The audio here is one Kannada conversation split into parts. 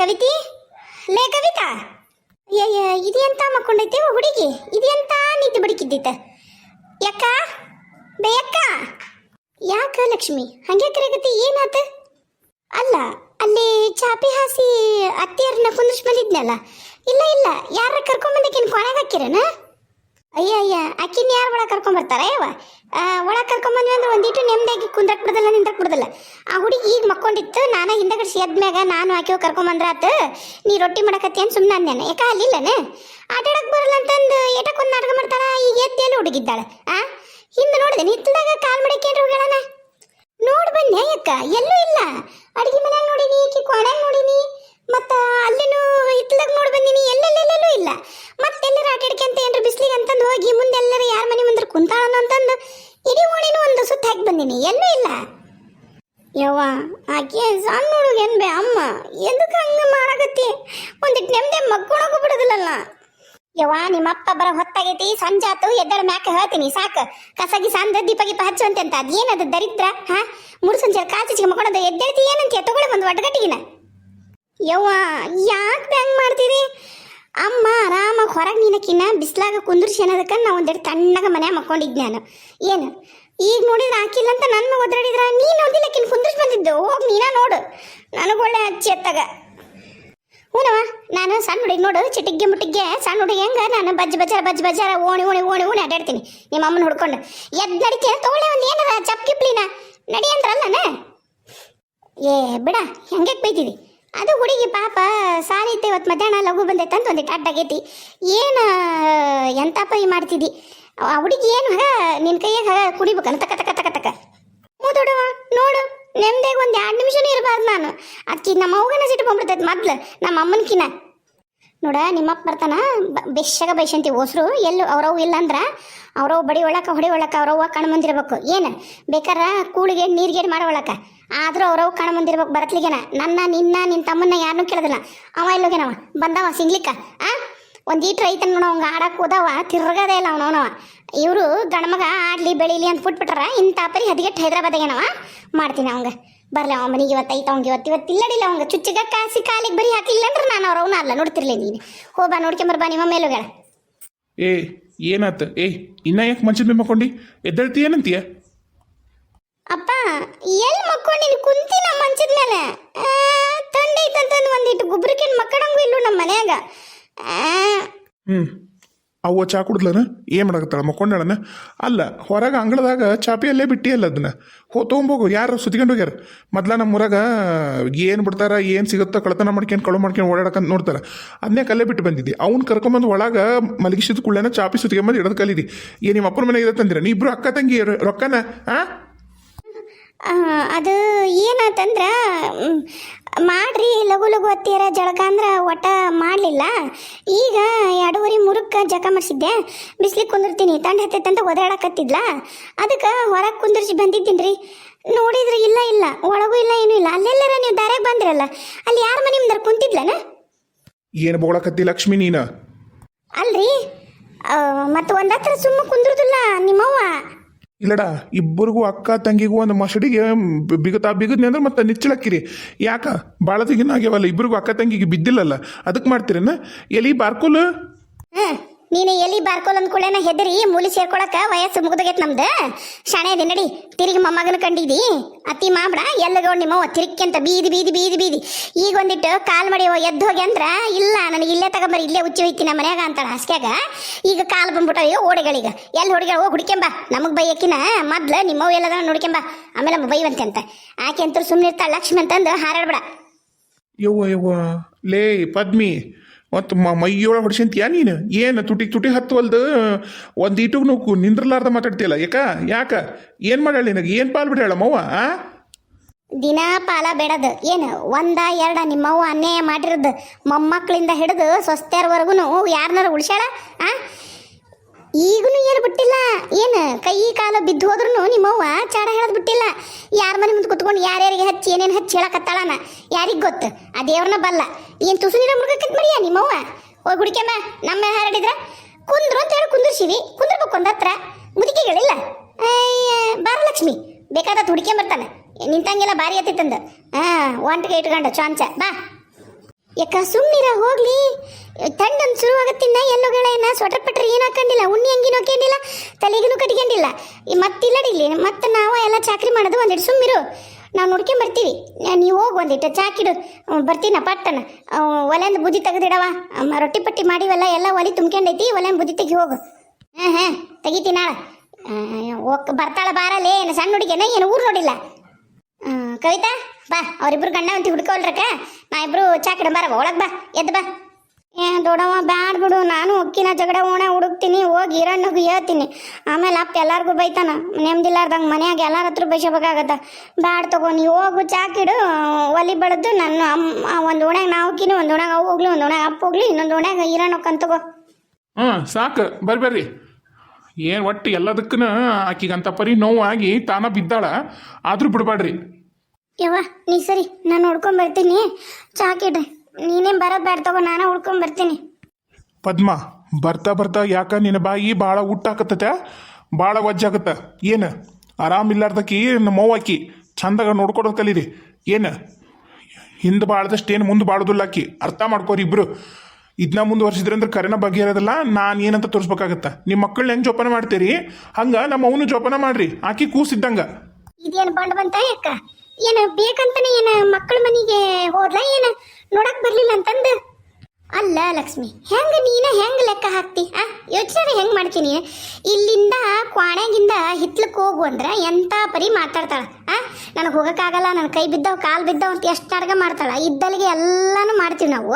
ಕವಿತಿ? ಲೇ ಕವಿತಾ ಇದು ಎಂತ ಮಕ್ಕೊಂಡೈತೆ ಹುಡುಗಿ ಇದು ಎಂತ ನಿದ್ದೆ ಬಡಿಕಿದ್ದೈತ. ಯಾಕ? ಬೇಯಕ್ಕ ಯಾಕ ಲಕ್ಷ್ಮಿ? ಹಂಗೆ ಕರೆಗತಿ ಏನಾತ? ಅಲ್ಲ, ಅಲ್ಲಿ ಚಾಪಿ ಹಾಸಿ ಅತ್ತಿಯರನ್ನ ಕುಂದ್ರಿಸ್ ಬಂದಿದ್ನಲ್ಲ ಇಲ್ಲ ಇಲ್ಲ ಯಾರ ಕರ್ಕೊಂಬಂದಕ್ಕಿನ್ ಕೊನೆಗೆ ಹಾಕಿರನ? ಅಯ್ಯ ಅಯ್ಯ, ಅಕ್ಕಿನ ಯಾರು ಒಳಗೆ ಕರ್ಕೊಂಬರ್ತಾರ ಯಾವ ಒಳಗೆ ಕರ್ಕೊಂಬಂದ್ವಿ ಅಂದ್ರೆ ಒಂದಿಟ್ಟು ನೆಮ್ಮದಿಯಾಗಿ ಕುಂದ್ರಕ್ ಬಿಡದಲ್ಲ ನಿಂದ್ರಕ್ ಬಿಡದಲ್ಲ ಆ ಹುಡುಗಿ ಈಗ ಮಕ್ಕೊಂಡಿತ್ತು, ನಾನು ಹಿಂದಗಡೆ ಸೇದ್ಮ್ಯಾಗ ನಾನು ಆಕೆ ಕರ್ಕೊಂಬಂದ್ರಾತ ನೀ ರೊಟ್ಟಿ ಮಾಡಕತ್ತಿ ಅಂತ ಸುಮ್ಮನೆ ಅಂದೇನೆ ಯಾಕ ಅಲ್ಲಿಲ್ಲನೆ ಆಟ ಬರಲ್ಲ ಅಂತಂದು ಏಟಕ್ಕೊಂದು ನಾಟಕ ಮಾಡ್ತಾರ ಈಗ ಎದ್ದು ಎಲ್ಲಿ ಹುಡುಗಿದ್ದಾಳೆ? ಆ? ಹಿಂದೆ ನೋಡಿದೆ ನಿತ್ತದಾಗ ಕಾಲ್ ಮಡಕೇನ್ರಿ ಹೋಗ್ಯಾಳನ? ನೋಡಿ ಬನ್ನಿ ಅಕ್ಕ ಎಲ್ಲೂ ಇಲ್ಲ. ಅಡಿಗೆ ಮನ್ಯಾಗ ನೋಡಿನಿ, ಈಕಿ ಕೊಣಾಗ ನೋಡಿನಿ, ಮತ್ತು ಅಲ್ಲಿನೂ ಹಿತ್ತಲಾಗ ನೋಡಿ ಬಂದಿನಿ, ಎಲ್ಲೆಲ್ಲೆಲ್ಲೂ ಇಲ್ಲ. ಆಡ್ಕೊಂತ ಏನ್ರ ಬಿಸ್ಲಿಗೆ ಅಂತಂದು ಹೋಗಿ ಮುಂದೆಲ್ಲರ ಯಾರ ಮನೆ ಮುಂದ್ರ ಕುಂತಾಳನ ಅಂತಂದು ಇಡೀ ಓಣಿನೂ ಒಂದು ಸುತ್ತ ಹಾಕಿ ಬಂದಿನಿ. ಎಲ್ಲೂ ಇಲ್ಲ. ಯವ್ವ, ಆಕೆ ಸಣ್ಣ ಹುಡುಗೇನ್ ಬೇ ಅಮ್ಮ? ಎದಕ್ಕೆ ಹಂಗ ಮಾಡಕತ್ತಿ? ಒಂದಿಟ್ಟು ನೆಮ್ಮದಿ ಮಕ್ಕೊಳಗೂ ಬಿಡೋದಿಲ್ಲಲ್ಲ. ಯವ್ವ, ನಿಮ್ಮಪ್ಪ ಬರೋ ಹೊತ್ತಾಗೈತಿ ಸಂಜಾತು ಎದ್ದಳ ಮ್ಯಾಕ ಹೇಳ್ತೀನಿ, ಸಾಕು. ಕಸಗಿ ಸಂದ ದೀಪ ಗೀಪ ಹಚ್ಚುವಂತೆ ಅಂತ. ಅದೇನದು ದರಿದ್ರ? ಹಾ? ಮೂರು ಸಂಜೆ ಕಾಚಿಗೆ ಮಕ್ಕೊಂಡದ ಎದ್ದೇಳ್ತಿ ಏನಂತೀಯ? ತಗೊಳ್ಳಿ ಒಂದು ಒಡ್ಗಟ್ಟಿಗಿನ. ಯವ್ವ, ಯಾಕೆ ಬ್ಯಾಂಗ್ ಮಾಡ್ತೀರಿ? ಅಮ್ಮ, ಆರಾಮಾಗಿ ಹೊರಗೆ ನೀನಕ್ಕಿನ್ನ ಬಿಸ್ಲಾಗ ಕುಂದ್ರಿಸಿ ಅನ್ನೋದಕ್ಕೆ ನಾ ಒಂದೆರಡು ತಣ್ಣಗ ಮನೆ ಮಕ್ಕೊಂಡಿದ್ ನಾನು ಏನು? ಈಗ ನೋಡಿದ್ರೆ ಹಾಕಿಲ್ಲ ಅಂತ ನನ್ನ ಒದ್ರಾಡಿದ್ರ ನೀನು ಒಂದಿಲ್ಲಕ್ಕಿನ್ ಕುಂದ್ರಿಸಿ ಬಂದಿದ್ದು? ಹೋಗಿ ನೀನ ನೋಡು. ನನಗೆ ಒಳ್ಳೆ ಹಚ್ಚಿ ಎತ್ತಾಗ ಹೂನವ ನಾನು ಸಣ್ಣ ಹುಡುಗಿ ನೋಡು, ಚಿಟಿಗ್ಗೆ ಮುಟ್ಟಿಗೆ ಸಣ್ಣ ಹುಡುಗಿ ಹೆಂಗ ನಾನು ಬಜ್ಜ ಬಜ್ಜಾರ ಬಜ್ಜ ಬಜ್ಜಾರ, ಓಣಿ ಓಣಿ ಓಣಿ ಓಣಿ ಅಡ್ಡಾಡ್ತೀನಿ ನಿಮ್ಮ ಅಮ್ಮನ ಹುಡ್ಕೊಂಡು. ಎದ್ ನಡಿಕೆ ತಗೊಳ್ಳೆ ಒಂದು ಏನದ ಚಪ್ ಕಿಪ್ಲಿನ ನಡಿ ಅಂದ್ರಲ್ಲ ಏ, ಬಿಡ ಹೆಂಗೆ ಬೈತಿದಿ? ಅದು ಹುಡುಗಿ ಪಾಪ ಸಾರಿ ಇತ್ತು ಇವತ್ತು ಮಧ್ಯಾಹ್ನ ಲಘು ಬಂದೈತೆ ಅಂತ ಒಂದಿಟ್ಟು ಅಡ್ಡಾಗೈತಿ ಏನು ಎಂತಪ್ಪ ಈ ಮಾಡ್ತಿದ್ದಿ ಆ ಹುಡುಗಿ ಏನು ಹಾಗ ನಿನ್ನ ಕೈಯಾಗ ಹಾಗ ಕುಡಿಬೇಕಲ್ಲ ತಕ ತಕ ತಕ ಹ್ಞೂ ನೋಡು ನೆಮ್ಮದಿಯಾಗ ಒಂದು ಎರಡು ನಿಮಿಷನೂ ಇರಬಾರ್ದು ನಾನು. ಅದಕ್ಕೆ ನಮ್ಮ ಅವ್ಗನ ಸಿಟ್ಟು ಬಂದ್ಬಿಡ್ತೈತೆ ಮೊದ್ಲು, ನಮ್ಮ ಅಮ್ಮನಕಿನ. ನೋಡ, ನಿಮ್ಮಪ್ಪ ಬರ್ತಾನ ಬೆಶ್ಶಗ ಬೈಸಂತಿ ಎಲ್ಲು ಅವ್ರವ್ ಇಲ್ಲ ಅಂದ್ರೆ ಅವ್ರವ್ ಬಡಿ ಒಳಕ ಹೊಡಿ ಒಳಕ ಅವ್ರವ್ವ ಕಣ್ಮಂದಿರ್ಬೇಕು. ಏನು, ಬೇಕಾರ ಕೂಳಿಗೆ ನೀರ್ಗೇಡ್ ಮಾಡೋ ಒಳಕ ಆದ್ರೂ ಅವ್ರವ್ ಕಾಣ ಬಂದಿರ್ಬೇಕು ಬರತ್ಲಿಗೆನ? ನನ್ನ, ನಿನ್ನ ನಿನ್ನ ತಮ್ಮನ್ನ ಯಾರನ್ನೂ ಕೇಳೋದಿಲ್ಲ. ಅವ ಇಲ್ಲೋಗೇನವ? ಬಂದವ ಸಿಂಗ್ಲಿಕ್ಕ, ಆ? ಒಂದು ಈಟ್ರ ಐತ ನೋಡ ಅವಂಗ ಆಡಕ್ ಹೋದವ, ತಿರ್ಗದೇ ಇಲ್ಲ ಅವನವನವ ಇವರು ಗಣಮಗ ಆಡ್ಲಿ ಬೆಳೀಲಿ ಅಂತ ಬಿಟ್ಬಿಟ್ರ ಇಂಥ ಪರಿ ಹದಿಗೆಟ್ಟು ಹೈದ್ರಾಬಾದಾಗೇನವ? ಮಾಡ್ತೀನಿ ಅವಂಗ. ಬರ್ಲಿ ಅವ ಮನೆಗೆ ಇವತ್ತು ಐತ, ಅವಂಗ ಇವತ್ತು ಇವತ್ತು ಇಲ್ಲಡಿಲ್ಲ ಅವಂಗ. ಚುಚ್ಚಿಗೆ ಕಾಸಿ ಕಾಲಿಗೆ ಬರೀ ಹಾಕಿಲ್ಲ ಅಂದ್ರೆ ನಾನು ಅವ್ರವನ ಅಲ್ಲ, ನೋಡ್ತಿರ್ಲಿ ನೀನು. ಹೋಬಾ ನೋಡ್ಕೊಂಬರ್ ಬಾ ನಿಮ್ಮ ಮೇಲುಗಳ ಏ, ಏನಾತ? ಏ, ಇನ್ನ ಯಾಕೆ ಮಂಚದ ಮೇಲೆ ಮಕ್ಕೊಂಡಿ ಎದ್ದೇಳ್ತಿ ಏನಂತೀಯ ಅಪ್ಪ ಎಲ್ಲಿ ಮಕ್ಕೊಂಡಿನ ಕುಂತಿನ ಮಂಚದ ಮೇಲೆ? ತಂಡೈತಂತಂದು ಒಂದಿಟ್ಟು ಗುಬ್ರಕಿನ ಮಕ್ಕಳಂಗೂ ಇಲ್ಲೂ ನಮ್ಮ ಮನ್ಯಾಗ? ಹ್ಞೂ ಅವ್ವ ಚಾ ಕುಡ್ದ್ಲನ? ಏನು ಮಾಡಕತ್ತಾಳ? ಮಕ್ಕೊಂಡಳನ? ಅಲ್ಲ ಹೊರಗೆ ಅಂಗಳದಾಗ ಚಾಪಿ ಅಲ್ಲೇ ಬಿಟ್ಟಿ ಅಲ್ಲ ಅದನ್ನ ಹೋ ತಗೊಂಬೋಗು. ಯಾರು ಸುತ್ಕೊಂಡು ಹೋಗ್ಯಾರ. ಮೊದ್ಲ ನಮ್ಮ ಊರಾಗ ಏನು ಬಿಡ್ತಾರ ಏನು ಸಿಗುತ್ತೋ ಕಳತನ ಮಾಡ್ಕೊಂಡು ಕಳು ಮಾಡ್ಕೊಂಡು ಓಡಾಡಕಂತ ನೋಡ್ತಾರ. ಅದನ್ನೇ ಕಲ್ಲೇ ಬಿಟ್ಟು ಬಂದಿದ್ದಿ. ಅವ್ನು ಕರ್ಕೊಂಬಂದು ಒಳಗೆ ಮಲಗಿಸಿದ ಕುಳ್ಳೇನ ಚಾಪಿ ಸುತ್ಕೊಂಬಂದು ಇಡದ್ ಕಲಿದಿ. ಏ ನಿಮ್ಮ ಅಪ್ಪನ ಮನೆಗೆ ತಂದಿರ ನೀ ಇಬ್ರು ಅಕ್ಕ ತಂಗಿ ರೊಕ್ಕನ ಆ, ಅದು ಏನಾತಂದ್ರೆ ಮಾಡ್ರಿ ಲಘು ಲಘು ಹತ್ತಿರ ಜಳಕ ಅಂದ್ರೆ ಒಟ್ಟ ಮಾಡಲಿಲ್ಲ. ಈಗ ಎರಡೂವರೆ ಮೂರಕ್ಕೆ ಜಕ ಮಾಡಿಸಿದ್ದೆ. ಬಿಸ್ಲಿಗೆ ಕುಂದಿರ್ತೀನಿ ತಂಡ ಹತ್ತೈತಂತ ಒದಾಡಕತ್ತಿದ್ಲ ಅದಕ್ಕೆ ಹೊರಗೆ ಕುಂದಿರ್ಸಿ ಬಂದಿದ್ದೀನಿ ರೀ ನೋಡಿದ್ರೆ ಇಲ್ಲ ಇಲ್ಲ ಒಳಗೂ ಇಲ್ಲ ಏನೂ ಇಲ್ಲ. ಅಲ್ಲೆಲ್ಲರ ನೀವು ದಾರ್ಯಾಗ ಬಂದ್ರಲ್ಲ ಅಲ್ಲಿ ಯಾರ ಮನೆ ಮುಂದೆ ಕುಂತಿದ್ಲನ? ಏನು ಬೋಳಕತ್ತಿ ಲಕ್ಷ್ಮಿ ನೀನು? ಅಲ್ರಿ ಮತ್ತು ಒಂದತ್ರ ಸುಮ್ಮ ಕುಂದ್ರದಿಲ್ಲ ನಿಮ್ಮವ್ವ. ಇಲ್ಲಡ, ಇಬ್ಬರಿಗೂ ಅಕ್ಕ ತಂಗಿಗೂ ಒಂದು ಮಸಡಿಗೆ ಬಿಗುತ್ತಾ ಬಿಗುದ್ನಿ ಅಂದ್ರೆ ಮತ್ತೆ ನಿಚ್ಚಳಕ್ಕಿರಿ. ಯಾಕ? ಭಾಳ ತೆಗಿನ ಆಗ್ಯಾವಲ್ಲ, ಇಬ್ಬರಿಗೂ ಅಕ್ಕ ತಂಗಿಗೆ ಬಿದ್ದಿಲ್ಲಲ್ಲ? ಅದಕ್ಕೆ ಮಾಡ್ತೀರೇನ? ಎಲ್ಲಿ ಬಾರ್ಕೋಲು? ನೀನು ಎಲ್ಲಿ ಬಾರ್ಕೋಲ್ ಅಂದ್ಕೊಳ್ಳೇನ ಹೆದರಿ ಮೂಲಿ ಸೇರ್ಕೊಳಕ ವಯಸ್ಸು ಮುಗ್ದೋಗೈತ್ ನಮ್ದು? ಶಾಣೆ ಅದಿ ನಡಿ, ತಿರುಗಿ ಮೊಮ್ಮಗನ ಕಂಡಿದ್ದಿ ಅತ್ತಿ ಮಾಡ್ಬಿಡ ಎಲ್ಲಗೋ ನಿಮ್ಮವ್ವ ಅಂತ ಬೀದಿ ಬೀದಿ ಬೀದಿ ಬೀದಿ. ಈಗ ಒಂದಿಟ್ಟು ಕಾಲ್ ಮಾಡಿ ಎದ್ದು ಹೋಗಿ ಇಲ್ಲ, ನನಗೆ ಇಲ್ಲೇ ತಗೊಂಬರಿ, ಇಲ್ಲೇ ಉಚ್ಚಿ ನಮ್ಮ ಮನ್ಯಾಗ ಅಂತಾಳ ಹಾಸ್ಗ್ಯಾಗ ಈಗ ಕಾಲು ಈಗ ಓಡಿಗಳಿಗೆ. ಎಲ್ಲಿ ಹುಡುಗ ಹೋಗಿ ಹುಡ್ಕೆಂಬ ನಮಗೆ ಬೈಯಕಿನ ಮೊದ್ಲು ನಿಮ್ಮವ್ ಎಲ್ಲದ ನೋಡ್ಕೆಂಬ ಆಮೇಲೆ ಬೈವಂತೆ ಅಂತ. ಆಕೆ ಅಂತೂ ಸುಮ್ಮನೆ ಲಕ್ಷ್ಮಿ ಅಂತಂದು ಹಾರಾಡ್ಬೇಡ. ಯವ್ವ ಯವ್ವ. ಲೇ, ಪದ್ಮಿ. ಮತ್ತು ಮ ಮೈಯೊಳಗೆ ಹೊಡ್ಸಂತೀಯ ನೀನು? ಏನು ತುಟಿ ತುಟಿ ಹತ್ತುವಲ್ದು? ಒಂದು ಇಟುಗ್ ನೂಕು ನಿಂದ್ರಲಾರ್ದ ಮಾತಾಡ್ತೀಯಲ್ಲ ಯಾಕ ಯಾಕ? ಏನು ಮಾಡ್ಯಾಳ ನಿನಗೆ? ಏನು ಪಾಲ್ ಬಿಡ್ಯಾಳ ಮವ್ವ ದಿನ ಪಾಲ ಬೇಡದು, ಏನು? ಒಂದ, ಎರಡ ನಿಮ್ಮವ್ವ ಅನ್ಯಾಯ ಮಾಡಿರೋದು ಮೊಮ್ಮಕ್ಕಳಿಂದ ಹಿಡಿದು ಸ್ವಸ್ಥರ್ವರೆಗೂ ಯಾರನ್ನಾರು ಉಳಿಸ್ಯಾಳ, ಆ? ಈಗೂ ಏನು ಬಿಟ್ಟಿಲ್ಲ? ಏನು? ಕೈ ಕಾಲು ಬಿದ್ದು ಹೋದ್ರೂ ನಿಮ್ಮವ್ವ ಚಾಡ ಹೇಳೋದು ಬಿಟ್ಟಿಲ್ಲ. ಯಾರ ಮನೆ ಮುಂದೆ ಕುತ್ಕೊಂಡು ಯಾರ್ಯಾರಿಗೆ ಹಚ್ಚಿ ಏನೇನು ಹಚ್ಚಿ ಹೇಳಕತ್ತಾಳನ? ಯಾರಿಗೆ ಗೊತ್ತು? ಆ ದೇವ್ರನ್ನ ಬಲ್ಲ. ಏನು ತುಸು ನೀರ ಮುಡ್ಕತ್ ಮರಿಯ ನಿಮ್ಮವ್ವ ಓ ಹುಡುಕ್ಯಮ್ಮ, ನಮ್ಮ ಹರಡಿದ್ರ? ಕುಂದ್ರು ಅಂತ ಹೇಳಿ, ಕುಂದಿರ್ಸಿವಿ. ಕುಂದ್ರಬೇಕು ಒಂದು ಹತ್ರ. ಮುದುಕಿಗಳಿಲ್ಲ. ಬಾರ ಲಕ್ಷ್ಮಿ ಬೇಕಾದ ಹುಡುಕ್ಯಂಬರ್ತಾನೆ. ನಿಂತಂಗೆಲ್ಲ ಭಾರಿ ಎತ್ತಿತ್ತಂದು. ಹಾಂ, ಒಂಟಿಗೆ ಇಟ್ಕೊಂಡು, ಚಾಂಚ. ಬಾ. ಯಾಕ ಸುಮ್ಮನಿರ ಹೋಗ್ಲಿ. ತಂಡನ್ ಶುರುವಾಗತ್ತಿಂದ ಎಲ್ಲೋ ಗೆಳೆಯನ್ನ ಸ್ವೆಟರ್ ಪಟ್ರಿ ಏನು ಹಾಕೊಂಡಿಲ್ಲ ಉಣ್ಣಿ ಅಂಗಿನೂ ಹಾಕೊಂಡಿಲ್ಲ ತಲೆಗಿನೂ ಕಟ್ಕೊಂಡಿಲ್ಲ. ಮತ್ತಿಲ್ಲಡಿಲ್ಲಿ ಮತ್ತೆ ನಾವು ಎಲ್ಲ ಚಾಕ್ರಿ ಮಾಡೋದು ಒಂದಿಟ್ಟು ಸುಮ್ಮಿರು. ನಾವು ನೋಡ್ಕೊಂಡ್ ಬರ್ತೀವಿ. ನೀವು ಹೋಗಿ ಒಂದಿಟ್ಟು ಚಾಕಿಡು ಬರ್ತೀನ ಪಟ್ಟನ ಒಲೆಂದು ಬುದ್ಧಿ ತೆಗೆದಿಡವ. ರೊಟ್ಟಿ ಪಟ್ಟಿ ಮಾಡಿವಲ್ಲ, ಎಲ್ಲ ಒಲಿ ತುಂಬ್ಕೊಂಡೈತಿ ಒಲೆಂದು ಬುದ್ಧಿ ತೆಗಿ ಹೋಗು. ಹಾಂ ಹಾಂ ತೆಗಿತೀನಿ ನಾಳೆ. ಹೋಗ್, ಬರ್ತಾಳ ಬಾರಲೇ ಏನು ಸಣ್ಣ ಹುಡುಗಿನ, ಏನು ಊರು ನೋಡಿಲ್ಲ. ಕವಿತಾ, ಬಾ, ಅವರಿಬ್ರು ಗಂಡ ಅಂತ ಹುಡ್ಕೊಳ್ರಕ್ಕ. ನಾ ಇಬ್ರು ಚಾಕಡೆ ಬರವ ಒಳಗ್ ಬಾ, ಎದ್ದು ಬಾ. ಏ ದೊಡವ ಬ್ಯಾಡ್ ಬಿಡು, ನಾನು ಅಕ್ಕಿನ ಜಗಡ ಓಣ ಹುಡುಕ್ತೀನಿ, ಹೋಗಿ ಹಿರಣ್ಣಗೂ ಹೇಳ್ತೀನಿ. ಆಮೇಲೆ ಅಪ್ಪ ಎಲ್ಲಾರ್ಗೂ ಬೈತಾನ ನೆಮ್ಮದಿಲ್ಲಾರ್ದಂಗೆ ಮನ್ಯಾಗ ಎಲ್ಲಾರ ಹತ್ರ ಬೈಸಬೇಕಾಗತ್ತ. ಬ್ಯಾಡ್ ತಗೋ, ನೀ ಹೋಗು ಚಾಕಿಡು ಒಲಿ ಬೆಳೆದು ನನ್ನ ಅಮ್ಮ ಒಂದು ಓಣ್ಯಾಗ ನಾವು ಹೋಗ್ತೀನಿ ಒಂದು ಓಣ್ಯಾಗ ಅವು ಹೋಗ್ಲಿ, ಒಂದು ಓಣ್ಯಾಗ ಅಪ್ಪ ಹೋಗ್ಲಿ, ಇನ್ನೊಂದು ಓಣ್ಯಾಗ ಹಿರಣ್ಣಕ್ಕಂತ ತಗೋ. ಹಾಂ ಸಾಕು ಬರ್ರಿ ಬರ್ರಿ ಏನು ಒಟ್ಟು ಎಲ್ಲದಕ್ಕೂ ಆಕಿಗಂತ ಪರಿ ನೋವಾಗಿ ತಾನ ಬಿದ್ದಾಳ. ಆದರೂ ಬಿಡಬೇಡ್ರಿ ಯವ್ವ ನೀ ಸರಿ ನಾನು ಹುಡ್ಕೊಂಡ್ ಬರ್ತೀನಿ. ಚಾಕಿಡ್ರಿ ನೀನೇ ಬರೋದು ಬೇಡ ತಗೋ ನಾನು ಹುಡ್ಕೊಂಡ್ ಬರ್ತೀನಿ. ಪದ್ಮ ಬರ್ತಾ ಬರ್ತಾ ಯಾಕ ನಿನ್ನ ಬಾಯಿ ಭಾಳ ಊಟಾಕತ್ತ ಭಾಳ ವಜ್ಜಾಗತ್ತ ಏನು? ಆರಾಮಿಲ್ಲಾರ್ದಕ್ಕಿ ನಮ್ಮ ಆಕಿ ಚಂದಾಗ ನೋಡ್ಕೊಡೋದು ಕಲೀರಿ. ಏನು? ಹಿಂದೆ ಬಾಳ್ದಷ್ಟು ಏನು ಮುಂದೆ ಬಾಳ್ದಿಲ್ಲ ಆಕಿ. ಅರ್ಥ ಮಾಡ್ಕೋರಿ ಇಬ್ರು. ಇದನ್ನ ಮುಂದುವರ್ಸಿದ್ರೆ ಅಂದ್ರೆ ಕರೆನ ಇರೋದಿಲ್ಲ, ನಾನು ಏನಂತ ತೋರಿಸ್ಬೇಕಾಗತ್ತ? ನಿಮ್ಮ ಮಕ್ಕಳನ್ನ ಹೆಂಗೆ ಜೋಪನ ಮಾಡ್ತೀರಿ? ಹಂಗ ನಮ್ಮ ಅವನು ಜೋಪಾನ ಮಾಡ್ರಿ, ಆಕಿ ಕೂಸಿದ್ದಂಗ. ಇದೇನು ಬಂಡ್ ಬಂತ ಯಾಕ? ಏನ ಬೇಕಂತಾನೆ ಏನು ಮಕ್ಕಳ ಮನೆಗೆ ಹೋದ್ಲ ಏನು? ನೋಡಕ್ ಬರ್ಲಿಲ್ಲ ಅಂತಂದು. ಅಲ್ಲ ಲಕ್ಷ್ಮಿ, ಹೆಂಗ ನೀನ ಹೆಂಗ್ ಲೆಕ್ಕ ಹಾಕ್ತಿ? ಆ, ಯೋಚನೆ ಹೆಂಗ್ ಮಾಡ್ತೀನಿ. ಇಲ್ಲಿಂದ ಕ್ವಾಣ್ಯಾಗಿಂದ ಹಿತ್ಲಕ್ ಹೋಗು ಅಂದ್ರ ಎಂತ ಪರಿ ಮಾತಾಡ್ತಾಳ? ಆ, ನನಗೆ ಹೋಗಕ್ಕಾಗಲ್ಲ ನನ್ನ ಕೈ ಬಿದ್ದವ್, ಕಾಲ್ ಬಿದ್ದವ್ ಅಂತ ಎಷ್ಟು ನಾಟಕ ಮಾಡ್ತಾಳ? ಇದ್ದಲ್ಲಿಗೆ ಎಲ್ಲಾನು ಮಾಡ್ತೀವಿ ನಾವು.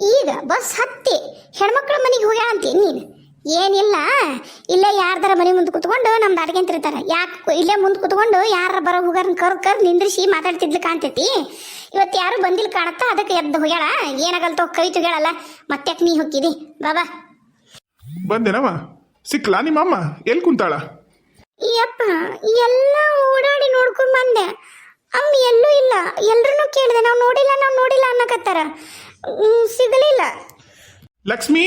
ಈಗ ಬಸ್ ಹತ್ತಿ. ಹೆಣ್ಮಕ್ಳ ಮನೆಗೆ ಅಂತೀನಿ ನೀನು. ಏನಿಲ್ಲ ಇಲ್ಲೇ ಯಾರ್ದಾರ ಮನೆ ಮುಂದೆ ಕುತ್ಕೊಂಡು ನಮ್ದು ಅಡ್ಗೆಂತಿರ್ತಾರ ಯಾಕೆ ಇಲ್ಲೇ ಮುಂದೆ ಕುತ್ಕೊಂಡು ಯಾರ ಬರೋ ಹೋಗಾರನ್ನ ಕರ್ ಕರ್ ನಿಂದ್ರಿಸಿ ಮಾತಾಡ್ತಿದ್ಲು ಕಾಣ್ತೈತಿ. ಇವತ್ತು ಯಾರು ಬಂದಿಲ್ಲ ಕಾಣತ್ತಾ? ಅದಕ್ಕೆ ಎದ್ದು ಹೋಗ್ಯಾಳ. ಏನಾಗಲ್ತೋ ಕೈ ತುಗ್ಯಾಳಲ್ಲ. ಮತ್ತೆ ನೀ ಹೊಕ್ಕಿದಿ ಬಾಬಾ ಬಂದೇನವ ಸಿಕ್ಲಾ ನಿಮ್ಮಮ್ಮ? ಎಲ್ಲಿ ಕುಂತಾಳ? ಯಪ್ಪ ಎಲ್ಲ ಓಡಾಡಿ ನೋಡ್ಕೊಂಡ್ ಬಂದೆ. ಅಮ್ಮ ಎಲ್ಲೂ ಇಲ್ಲ. ಎಲ್ರೂ ಕೇಳಿದೆ. ನಾವು ನೋಡಿಲ್ಲ ನಾವು ನೋಡಿಲ್ಲ ಅನ್ನಕತ್ತಾರ. ಹ್ಮ್, ಸಿಗಲಿಲ್ಲ. ಲಕ್ಷ್ಮಿ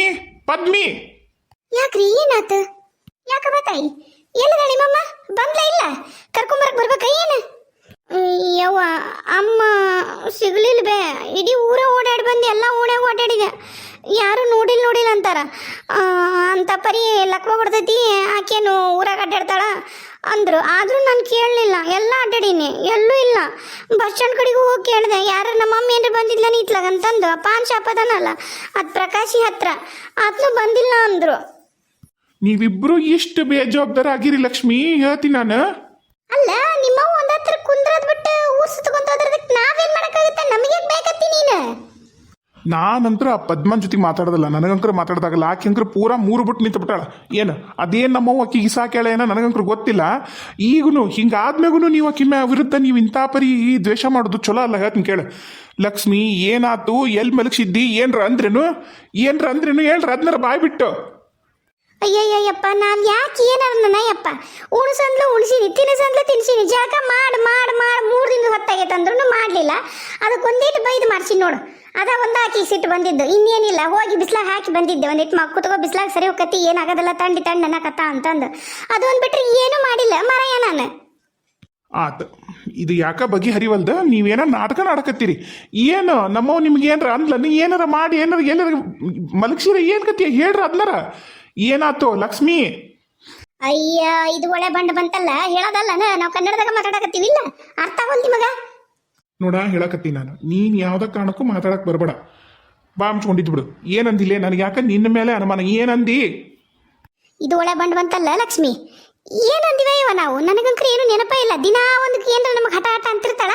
ಪದ್ಮಿ. ಯಾಕ್ರಿ ಏನಾತ? ಯಾಕ ತಾಯಿ ಎಲ್ಲದ ನಿಮ್ಮಮ್ಮ? ಬಂದ್ಲ ಇಲ್ಲ? ಕರ್ಕೊಂಬರಕ್ ಬರ್ಬೇಕ ಏನು? ಯವ್ವ ಅಮ್ಮ ಸಿಗ್ಲಿಲ್ಲ ಬೇ. ಇಡೀ ಊರ ಓಡಾಡಿ ಬಂದು ಎಲ್ಲ ಓಣ್ಯಾಗ ಓಡಾಡಿದೆ ಯಾರು ನೋಡಿಲ್ಲ ನೋಡಿಲ್ಲ ಅಂತಾರ. ಅಂತ ಪರಿ ಲಕ್ವ ಬಿಡ್ತೈತಿ ಆಕೇನು ಊರಾಗ ಅಡ್ಡಾಡ್ತಾಳ? ಅಂದ್ರು ಆದ್ರೂ ನಾನು ಕೇಳಲಿಲ್ಲ ಎಲ್ಲ ಅಡ್ಡಾಡೀನಿ ಎಲ್ಲೂ ಇಲ್ಲ. ಬಸ್ ಸ್ಟ್ಯಾಂಡ್ ಕಡೆಗೂ ಹೋಗಿ ಕೇಳಿದೆ ಯಾರು ನಮ್ಮ ಮಮ್ಮಿ ಏನ್ರ ಬಂದಿದ್ಲ ನೀತ್ಲಾಗ ಅಂತಂದು ಪಾನ್ ಶಾಪ್ ಅದನಲ್ಲ ಅದು ಪ್ರಕಾಶಿ ಹತ್ರ. ಆತನು ಬಂದಿಲ್ಲ ಅಂದ್ರು. ನೀವಿಬ್ರು ಇಷ್ಟು ಬೇಜವಾಬ್ದಾರ ಆಗಿರಿ ಲಕ್ಷ್ಮಿ ಹೇಳ್ತೀನಿ ನಾನು. ಅಲ್ಲ ನಿಮ್ಮವ್ವ ಒಂದ್ ಹತ್ರ ಕುಂದ್ರದ್ ಬಿಟ್ಟು ಊರ್ ಸುತ್ತಕೊಂತ ಹೋದ್ರದಕ್ಕೆ ನಾವೇನ್ ಮಾಡಕ್ಕಾಗತ್ತೆ? ನಮಗೆ ಬೇಕತ್ತಿ ನೀನು? ನಾನಂತ್ರ ಪದ್ಮನ್ ಜೊತೆ ಮಾತಾಡೋದಲ್ಲ ನನಗಂಕರ ಮಾತಾಡ್ದಾಗಲ್ಲ ಆಕೆಂಕರ ಪೂರಾ ಮೂರು ಬಿಟ್ಟು ನಿಂತು ಬಿಟ್ಟಾಳ ಏನು? ಅದೇನು ನಮ್ಮವ್ವ ಆಕಿ ಇಸಾಕ್ಯಾಳ ಏನೋ ನನಗಂಕರ ಗೊತ್ತಿಲ್ಲ. ಈಗೂ ಹಿಂಗಾದ್ಮೇಗೂ ನೀವು ಆಕಿ ಮ್ಯಾ ವಿರುದ್ಧ ನೀವು ಇಂಥ ಪರಿ ದ್ವೇಷ ಮಾಡೋದು ಚಲೋ ಅಲ್ಲ, ಹೇಳ್ತೀನಿ ಕೇಳು. ಲಕ್ಷ್ಮಿ ಏನಾತು ಎಲ್ಲಿ ಮಲಗಿಸಿದ್ದಿ? ಏನ್ರ ಅಂದ್ರೇನು? ಏನ್ರ ಅಂದ್ರೇನು? ಹೇಳ್ರ ಅದನ್ನ ಬಾಯ್ ಬಿಟ್ಟು. ಅಯ್ಯಯ್ಯಪ್ಪ ನಾನು ಯಾಕೆ ಏನಾರ ನನ್ನಯ್ಯಪ್ಪ? ಉಳಿಸಂದ್ಲು ಉಳಿಸಿನಿ ತಿನ್ನಿಸಂದ್ಲು ತಿನ್ಸಿನಿ, ಜಾಗ ಮಾಡ್ ಮಾಡ್ ಮಾಡ್, ಮೂರು ದಿನ ಹೊತ್ತಾಗೈತೆ ಅಂದ್ರೂ ಮಾಡಲಿಲ್ಲ. ಅದಕ್ಕೆ ಒಂದಿಟ್ಟು ಬೈದು ಮಾಡ್ಸಿ ನೋಡು. ಅದ ಒಂದ್ ಹಾಕಿ ಸಿಟ್ಟು ಬಂದಿದ್ದು ಇನ್ನೇನಿಲ್ಲ. ಹೋಗಿ ಬಿಸ್ಲಾಗ ಹಾಕಿ ಬಂದಿದ್ದೆ. ಒಂದಿಟ್ಟು ಮಕ್ಕ ಕುತ್ಕೋ ಬಿಸ್ಲಾಗ ಸರಿ ಹೋಗತಿ ಏನಾಗೋದಿಲ್ಲ ತಂಡಿ ತಂಡ ಅನ್ನಕತ್ತ ಅಂತಂದು. ಅದೊಂದ್ ಬಿಟ್ರೆ ಏನು ಮಾಡಿಲ್ಲ ಮರಯ ನಾನು. ಆತ ಇದು ಯಾಕ ಬಗೆಹರಿವಲ್ದ? ನೀವೇನ ನಾಟಕ ನಾಡಕತ್ತೀರಿ. ಏನು ನಮ್ಮವ್ ನಿಮ್ಗೆ ಏನ್ರ ನೀ ಏನಾರ ಮಾಡಿ ಏನಾರ ಏನಾರ ಮಲಗ್ಸಿರ ಏನ್ ಕತ್ತಿ ಹೇಳ್ರ ಅದ್ನಾರ. ಏನಾತು ಲಕ್ಷ್ಮಿ? ಅಯ್ಯ ಇದು ಒಳ್ಳೆ ಬಂಡ ಬಂತಲ್ಲ? ಹೇಳೋದಲ್ಲ ನಾವು ಕನ್ನಡದಾಗ ಮಾತಾಡಕತ್ತೀವಿಲ್ಲ? ಅರ್ಥ ಆಗೋಲ್ತಿ ಮಗ ನೋಡ ಹೇಳಕತ್ತೀನಿ ನಾನು. ನೀನು ಯಾವ್ದ ಕಾರಣಕ್ಕೂ ಮಾತಾಡಕ್ ಬರಬೇಡ. ಬಾ ಹಂಚ್ಕೊಂಡಿದ್ದು ಬಿಡು. ಏನಂದಿಲ್ಲ ನನಗೆ ಯಾಕ ನಿನ್ನ ಮೇಲೆ ಅನುಮಾನ? ಏನಂದಿ? ಇದು ಒಳ್ಳೆ ಬಂಡ್ ಬಂತಲ್ಲ ಲಕ್ಷ್ಮಿ? ಏನಂದಿವ ಇವ ನಾವು? ನನಗಂಕರ ಏನು ನೆನಪ ಇಲ್ಲ. ದಿನಾ ಒಂದು ಏನ್ರ ನಮಗೆ ಹಠ ಹಠ ಅಂತಿರ್ತಾಳ.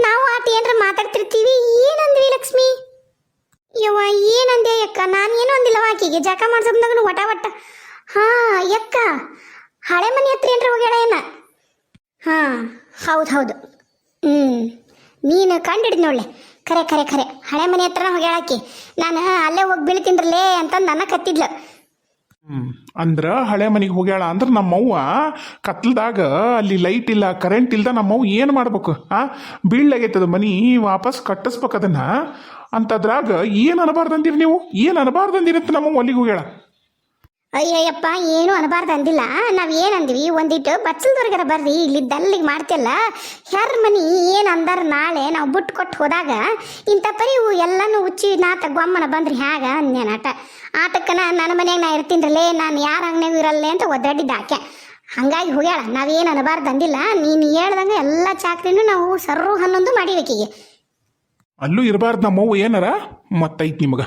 ನಾವು ಆಟ ಏನ್ರ ಮಾತಾಡ್ತಿರ್ತೀವಿ. ಏನಂದ್ವಿ ಲಕ್ಷ್ಮಿ? ಯವ್ವ, ಏನಂದೆ ಅಕ್ಕ ನಾನು ಏನು ಅಂದಿಲ್ಲವ ಆಕಿಗೆ? ಜಕ ಮಾಡ್ಸಂದಾಗ ವಟ ಒಟ್ಟ ಹಾ ಯಕ್ಕ ಹಳೆ ಮನೆ ಹತ್ರ ಏನ್ರ ಹೋಗ್ಯಾಳ ಏನ? ಹಾ, ಹೌದು ಹೌದು. ಹ್ಮ್. ನೀನು ಕಂಡಿಡಿದ್ ನೋಡ್ಲೆ. ಖರೆ ಖರೆ ಖರೆ. ಹಳೆ ಮನೆ ಹತ್ರ ಹೋಗ್ಯಾಳಾಕಿ ನಾನು ಅಲ್ಲೇ ಹೋಗಿ ಬೀಳ್ತೀನ್ರಲ್ಲೇ ಅಂತ ನನ್ನ ಕತ್ತಿದ್ಲು. ಅಂದ್ರ ಹಳೆ ಮನೆಗೆ ಹೋಗ್ಯಾಳ ಅಂದ್ರ ನಮ್ಮವ್ವ ಕತ್ಲದಾಗ ಅಲ್ಲಿ ಲೈಟ್ ಇಲ್ಲ ಕರೆಂಟ್ ಇಲ್ದ ನಮ್ಮವ್ವ ಏನು ಮಾಡ್ಬೇಕು, ಆ? ಬೀಳ್ಲಾಗೈತದ ಮನಿ, ವಾಪಸ್ ಕಟ್ಟಿಸ್ಬೇಕು ಅದನ್ನ. ಅಂತದ್ರಾಗ ಏನು ಅನ್ಬಾರ್ದಂದಿರಿ ನೀವು? ಏನು ಅನಬಾರ್ದಂದಿರತ್ತ ನಮ್ಮವ್ವ ಅಲ್ಲಿಗೆ ಹೋಗ್ಯಾಳ ಅಯ್ಯಯ್ಯಪ್ಪ, ಏನು ಅನ್ಬಾರ್ದು ಅಂದಿಲ್ಲ. ನಾವು ಏನು ಅಂದಿವಿ? ಒಂದಿಟ್ಟು ಬಚ್ಚಲ್ದವ್ರಿಗಾರ ಬರ್ರಿ ಇಲ್ಲಿ ದಲ್ಲಿಗೆ ಮಾಡ್ತಿಲ್ಲ ಯಾರ ಮನಿ ಏನು ಅಂದಾರ ನಾಳೆ ನಾವು ಬಿಟ್ಟು ಕೊಟ್ಟು ಹೋದಾಗ ಇಂಥ ಪರಿ ಎಲ್ಲನೂ ಉಚ್ಚಿ ನಾತ ಗೊಮ್ಮನ ಬಂದ್ರಿ ಹ್ಯಾಗ ಅಂದ್ಯಾನ ಆಟ ಆಟಕ್ಕನ ನನ್ನ ಮನೆಯಾಗ ನಾ ಇರ್ತೀನ್ರಲ್ಲೇ ನಾನು ಯಾರ ಅಂಗನ್ಯಾಗ ಇರಲ್ಲೇ ಅಂತ ಒದ್ದಾಡಿದ್ದ ಆಕೆ. ಹಂಗಾಗಿ ಹೋಗ್ಯಾಳ. ನಾವೇನು ಅನ್ಬಾರ್ದು ಅಂದಿಲ್ಲ. ನೀನು ಹೇಳ್ದಂಗೆ ಎಲ್ಲ ಚಾಕ್ರಿನೂ ನಾವು ಸರ್ರು ಹನ್ನೊಂದು ಮಾಡಿಬೇಕೀಗ ಅಲ್ಲೂ ಇರಬಾರ್ದು ನಮ್ಮವ್ವ ಏನಾರ? ಮತ್ತೈತ್ ನಿಮಗೆ.